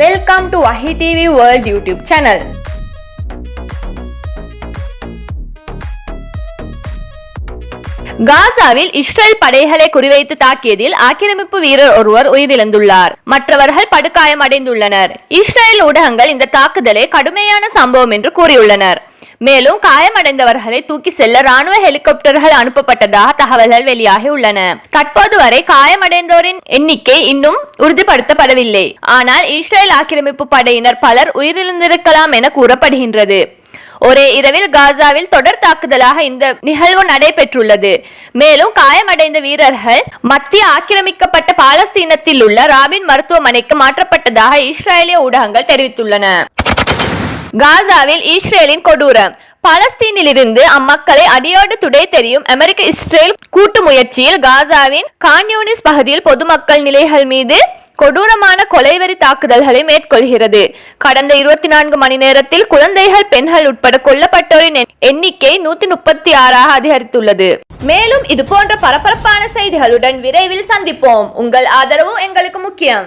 Welcome to வஹி TV world YouTube channel காசாவில் Israel படைகளை குறிவைத்து தாக்கியதில் ஆக்கிரமிப்பு வீரர் ஒருவர் உயிரிழந்துள்ளார். மற்றவர்கள் படுகாயமடைந்துள்ளனர். இஸ்ரேல் ஊடகங்கள் இந்த தாக்குதலை கடுமையான சம்பவம் என்று கூறியுள்ளனர். மேலும் காயமடைந்தவர்களை தூக்கி செல்ல ராணுவ ஹெலிகாப்டர்கள் அனுப்பப்பட்டதாக தகவல்கள் வெளியாகி உள்ளன. தற்போது வரை காயமடைந்தோரின் எண்ணிக்கை இன்னும் உறுதிப்படுத்தப்படவில்லை. ஆனால் இஸ்ரேல் ஆக்கிரமிப்பு படையினர் பலர் உயிரிழந்திருக்கலாம் என கூறப்படுகின்றது. ஒரே இரவில் காசாவில் தொடர் தாக்குதலாக இந்த நிகழ்வு நடைபெற்றுள்ளது. மேலும் காயமடைந்த வீரர்கள் மத்திய ஆக்கிரமிக்கப்பட்ட பாலஸ்தீனத்தில் உள்ள ராபின் மருத்துவமனைக்கு மாற்றப்பட்டதாக இஸ்ரேலிய ஊடகங்கள் தெரிவித்துள்ளன. காசாவில் இஸ்ரேலின் கொடூரம். பாலஸ்தீனிலிருந்து அம்மக்களை அடியோடு துடை தெரியும் அமெரிக்க இஸ்ரேல் கூட்டு முயற்சியில் காசாவின் கான்யூனிஸ் பகுதியில் பொதுமக்கள் நிலைகள் மீது கொடூரமான கொலைவெறி தாக்குதல்களை மேற்கொள்கிறது. கடந்த இருபத்தி நான்கு மணி நேரத்தில் குழந்தைகள் பெண்கள் உட்பட கொல்லப்பட்டோரின் எண்ணிக்கை நூத்தி முப்பத்தி ஆறாக அதிகரித்துள்ளது. மேலும் இது போன்ற பரபரப்பான செய்திகளுடன் விரைவில் சந்திப்போம். உங்கள் ஆதரவு எங்களுக்கு முக்கியம்.